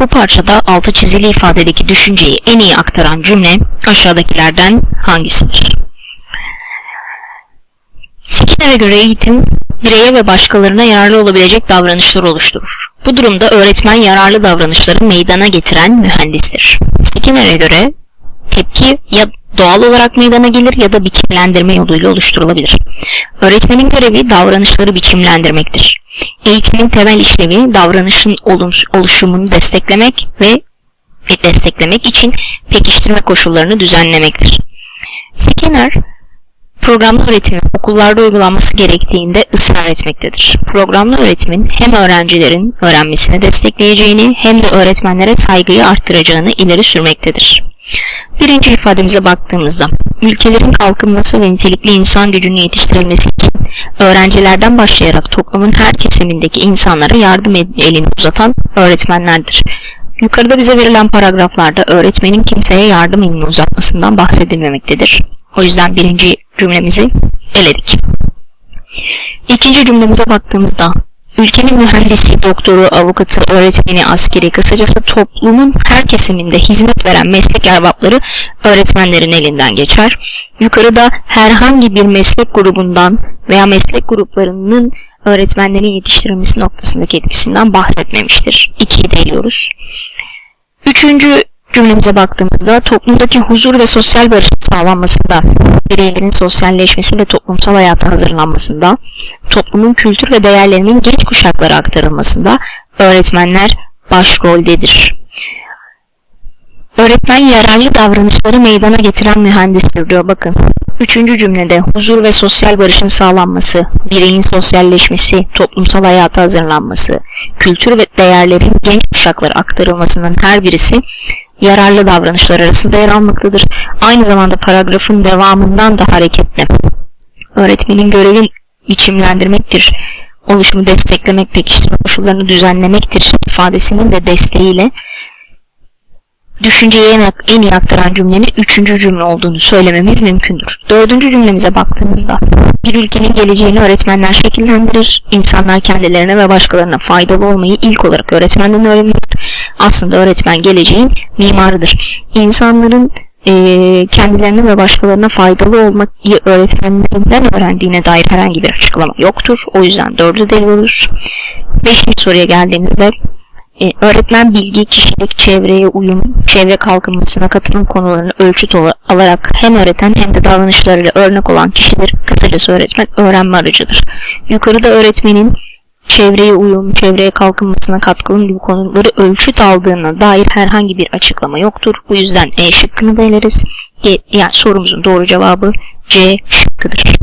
Bu parçada altı çizili ifadedeki düşünceyi en iyi aktaran cümle aşağıdakilerden hangisidir? Skinner'e göre eğitim, bireye ve başkalarına yararlı olabilecek davranışlar oluşturur. Bu durumda öğretmen yararlı davranışları meydana getiren mühendistir. Skinner'e göre tepki ya doğal olarak meydana gelir ya da biçimlendirme yoluyla oluşturulabilir. Öğretmenin görevi davranışları biçimlendirmektir. Eğitimin temel işlevi davranışın oluşumunu desteklemek ve desteklemek için pekiştirme koşullarını düzenlemektir. Skinner, programlı öğretimin okullarda uygulanması gerektiğinde ısrar etmektedir. Programlı öğretimin hem öğrencilerin öğrenmesini destekleyeceğini hem de öğretmenlere saygıyı arttıracağını ileri sürmektedir. Birinci ifademize baktığımızda, ülkelerin kalkınması ve nitelikli insan gücünün yetiştirilmesi için öğrencilerden başlayarak toplumun her kesimindeki insanlara yardım el- elini uzatan öğretmenlerdir. Yukarıda bize verilen paragraflarda öğretmenin kimseye yardım elini uzatmasından bahsedilmemektedir. O yüzden birinci cümlemizi eledik. İkinci cümlemize baktığımızda ülkenin mühendisi, doktoru, avukatı, öğretmeni, askeri, kısacası toplumun her kesiminde hizmet veren meslek erbapları öğretmenlerin elinden geçer. Yukarıda herhangi bir meslek grubundan veya meslek gruplarının öğretmenlerin yetiştirilmesi noktasındaki etkisinden bahsetmemiştir. İkiyi de eliyoruz. Üçüncü cümlemize baktığımızda toplumdaki huzur ve sosyal barışın sağlanmasında, bireylerin sosyalleşmesi ve toplumsal hayata hazırlanmasında, toplumun kültür ve değerlerinin genç kuşaklara aktarılmasında öğretmenler başroldedir. Öğretmen yararlı davranışları meydana getiren mühendistir diyor bakın. Üçüncü cümlede huzur ve sosyal barışın sağlanması, bireyin sosyalleşmesi, toplumsal hayata hazırlanması, kültür ve değerlerin genç kuşaklara aktarılmasının her birisi yararlı davranışlar arasında yer almaktadır. Aynı zamanda paragrafın devamından da hareketle öğretmenin görevi biçimlendirmektir, oluşumu desteklemek, pekiştirme koşullarını düzenlemektir ifadesinin de desteğiyle düşünceyi en, en iyi aktaran cümlenin üçüncü cümle olduğunu söylememiz mümkündür. Dördüncü cümlemize baktığımızda bir ülkenin geleceğini öğretmenler şekillendirir. İnsanlar kendilerine ve başkalarına faydalı olmayı ilk olarak öğretmenden öğrenir. Aslında öğretmen geleceğin mimarıdır. İnsanların eee, kendilerine ve başkalarına faydalı olmayı öğretmenlerinden öğrendiğine dair herhangi bir açıklama yoktur. O yüzden dördü deliyoruz. Beşinci soruya geldiğimizde e, öğretmen bilgi, kişilik, çevreye uyum, çevre kalkınmasına katılım konularını ölçüt alarak hem öğreten hem de davranışlarıyla örnek olan kişidir. Kısacası öğretmen öğrenme aracıdır. Yukarıda öğretmenin çevreye uyum, çevreye kalkınmasına katkılım gibi konuları ölçüt aldığına dair herhangi bir açıklama yoktur. Bu yüzden E şıkkını da eleriz. Ge- Yani sorumuzun doğru cevabı C şıkkıdır.